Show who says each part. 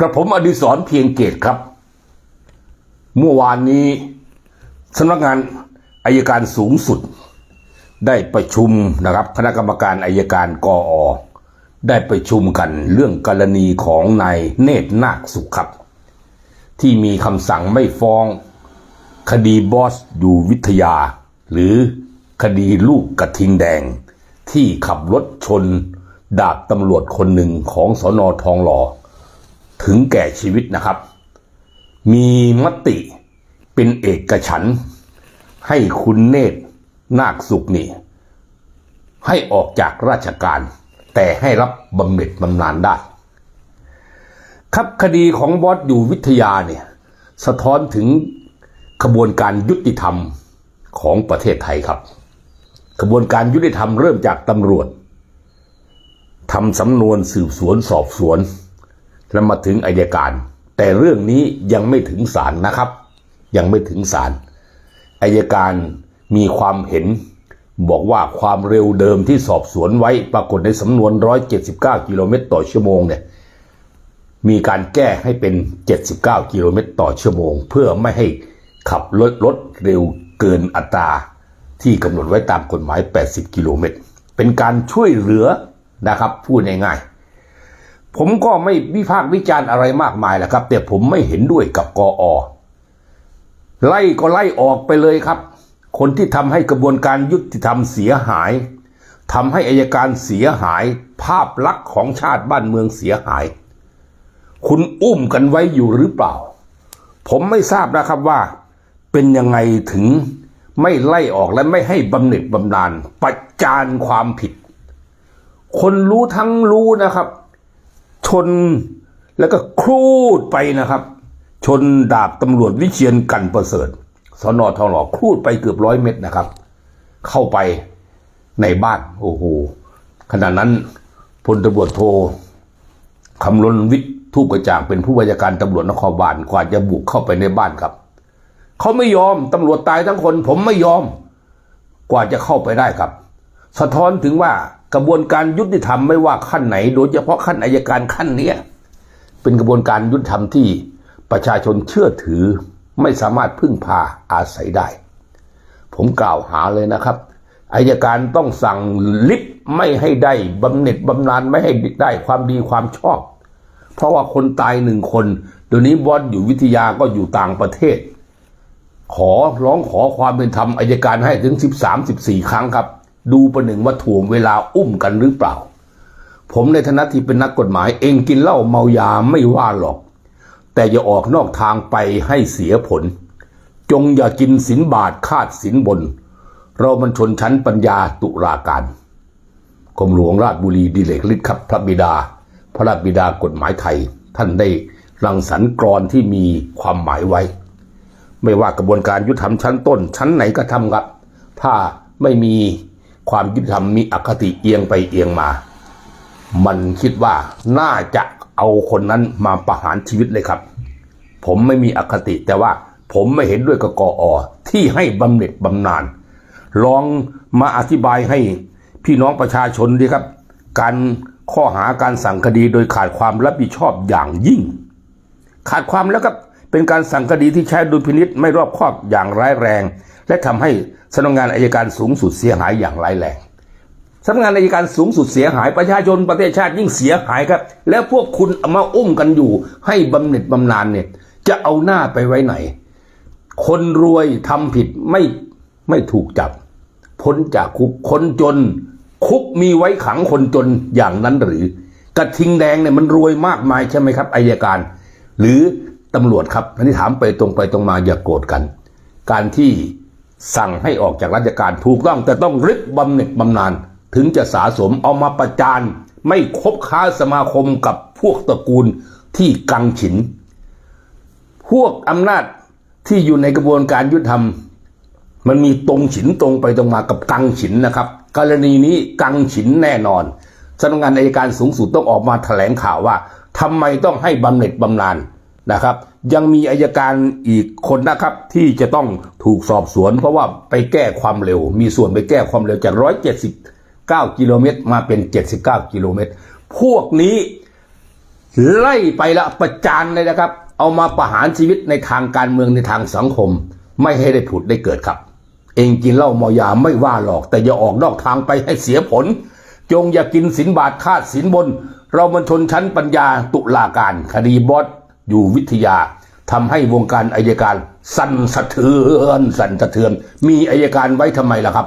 Speaker 1: กระผมอดิศรเพียงเกตครับ เมื่อวานนี้สำนักงานอายการสูงสุด ได้ประชุมนะครับคณะกรรมการอายการกออได้ประชุมกันเรื่องกรณีของนายเนตรนาคสุขครับ ที่มีคำสั่งไม่ฟ้อง คดีบอสอยู่วิทยา หรือคดีลูกกระทิงแดง ที่ขับรถชน ดาบตำรวจคนหนึ่งของสอนอทองหล่อ ถึงแก่ชีวิตนะครับ มีมติเป็นเอกฉันท์ให้คุณเนตรนาคสุขนี่ ให้ออกจากราชการ แต่ให้รับบำเหน็จบำนาญได้ ครับคดีของบอสอยู่วิทยาเนี่ย สะท้อนถึงขบวนการยุติธรรมของประเทศไทยครับ ขบวนการยุติธรรมเริ่มจากตำรวจทำสำนวนสืบสวนสอบสวน แล้วมาถึงอายการ แต่เรื่องนี้ยังไม่ถึงศาลนะครับ ยังไม่ถึงศาลอายการมีความเห็น บอกว่าความเร็วเดิมที่สอบสวนไว้ปรากฏในสำนวน 179 กิโลเมตรต่อชั่วโมงเนี่ยมีการแก้ให้เป็น 79 กิโลเมตรต่อชั่วโมง เพื่อไม่ให้ขับรถรถเร็วเกินอัตราที่กำหนดไว้ตามกฎหมาย 80 กิโลเมตร เป็นการช่วยเหลือนะครับ พูดง่ายๆ ผมก็ไม่วิพากษ์วิจารณ์อะไรมากมายแหละครับ แต่ผมไม่เห็นด้วยกับกออไล่ก็ไล่ออกไปเลยครับ คนที่ทำให้กระบวนการยุติธรรมเสียหายทำให้อายการเสียหาย ภาพลักษณ์ของชาติบ้านเมืองเสียหาย คุณอุ้มกันไว้อยู่หรือเปล่า ผมไม่ทราบนะครับว่า เป็นยังไงถึงไม่ไล่ออกและไม่ให้บำเหน็จบำนาญประจานความผิด คนรู้ทั้งรู้นะครับ ชนแล้วก็ครูดไปนะครับ ชนดาบตำรวจวิเชียนกันประเสริฐสนอทองหล่อครูดไปเกือบร้อยเมตรนะครับ เข้าไปในบ้านโอ้โหขณะนั้นพลตำรวจโทคำลนวิทย์ทูปกระจ่างเป็นผู้บัญชาการตำรวจนครบาลกว่าจะบุกเข้าไปในบ้านครับเขาไม่ยอมตำรวจตายทั้งคน ผมไม่ยอม กว่าจะเข้าไปได้ครับ สะท้อนถึงว่า กระบวนการยุติธรรมไม่ว่าขั้นไหน โดยเฉพาะขั้นอายการขั้นเนี้ยเป็นกระบวนการยุติธรรมที่ประชาชนเชื่อถือไม่สามารถพึ่งพาอาศัยได้ ผมกล่าวหาเลยนะครับอายการต้องสั่งลิฟต์ไม่ให้ได้บำเหน็จบำนาญไม่ให้ได้ความดีความชอบ เพราะว่าคนตายหนึ่งคนเดี๋ยวนี้บอสอยู่วิทยาก็อยู่ต่างประเทศ ขอร้องขอความเป็นธรรมอายการให้ถึง 13 14 ครั้งครับ ดูประหนึ่งว่าถ่วงเวลาอุ้มกันหรือเปล่า ผมในฐานะที่เป็นนักกฎหมายเองกินเหล้าเมายาไม่ว่าหรอก แต่อย่าออกนอกทางไปให้เสียผล จงอย่ากินสินบาทคาดสินบน เรามันชนชั้นปัญญาตุลาการกรมหลวงราชบุรีดิเลกฤทธิ์ครับพระบิดา พระราชบิดากฎหมายไทย ท่านได้รังสรรค์กรอนที่มีความหมายไว้ ไม่ว่ากระบวนการยุติธรรมชั้นต้นชั้นไหนก็ทำครับ ถ้าไม่มี ความยุติธรรมมีอคติเอียงไปเอียงมา มันคิดว่าน่าจะเอาคนนั้นมาประหารชีวิตเลยครับ ผมไม่มีอคติแต่ว่าผมไม่เห็นด้วยกับกออที่ให้บำเหน็จบำนาญลองมาอธิบายให้พี่น้องประชาชนดีครับ การข้อหาการสั่งคดีโดยขาดความรับผิดชอบอย่างยิ่ง ขาดความแล้วก็เป็นการสั่งคดีที่ใช้ดุลพินิษไม่รอบคอบอย่างร้ายแรง และทำให้สำนักงานอายการสูงสุดเสียหายอย่างร้ายแรงสำนักงานอายการสูงสุดเสียหายประชาชนประเทศชาติยิ่งเสียหายครับ แล้วพวกคุณเอามาอุ้มกันอยู่ ให้บำเหน็จบำนาญเนี่ย จะเอาหน้าไปไว้ไหน คนรวยทำผิดไม่ไม่ถูกจับ พ้นจากคุกคนจน คุกมีไว้ขังคนจนอย่างนั้นหรือกระทิงแดงเนี่ยมันรวยมากมายใช่ไหมครับอายการ หรือตำรวจครับอันนี้ถามไปตรงไปตรงมาอย่ากโกรธกัน การที่ สั่งให้ออกจากราชการถูกต้องแต่ต้องริบบำเหน็จบำนาญถึงจะสาสมเอามาประจานไม่คบค้าสมาคมกับพวกตระกูลที่กังฉิน พวกอำนาจที่อยู่ในกระบวนการยุติธรรม มันมีตรงฉินตรงไปตรงมากับกังฉินนะครับ กรณีนี้กังฉินแน่นอนสำนักงานอายการสูงสุดต้องออกมาแถลงข่าวว่าทำไมต้องให้บำเหน็จบำนาญนะครับ ยังมีอายการอีกคนนะครับ ที่จะต้องถูกสอบสวน เพราะว่าไปแก้ความเร็ว มีส่วนไปแก้ความเร็วจาก 179 กิโลเมตรมาเป็น 79 กิโลเมตร พวกนี้ไล่ไปละประจานเลยนะครับ เอามาประหารชีวิตในทางการเมืองในทางสังคม ไม่ให้ได้ผุดได้เกิดครับ เองกินเหล้าเมายาไม่ว่าหรอก แต่อย่าออกนอกทางไปให้เสียผล จงอย่ากินสินบาทคาดสินบน เรามันชนชั้นปัญญาตุลาการคดีบอส อยู่วิทยาทำให้วงการอายการสั่นสะเทือนสั่นสะเทือน มีอายการไว้ทำไมล่ะครับ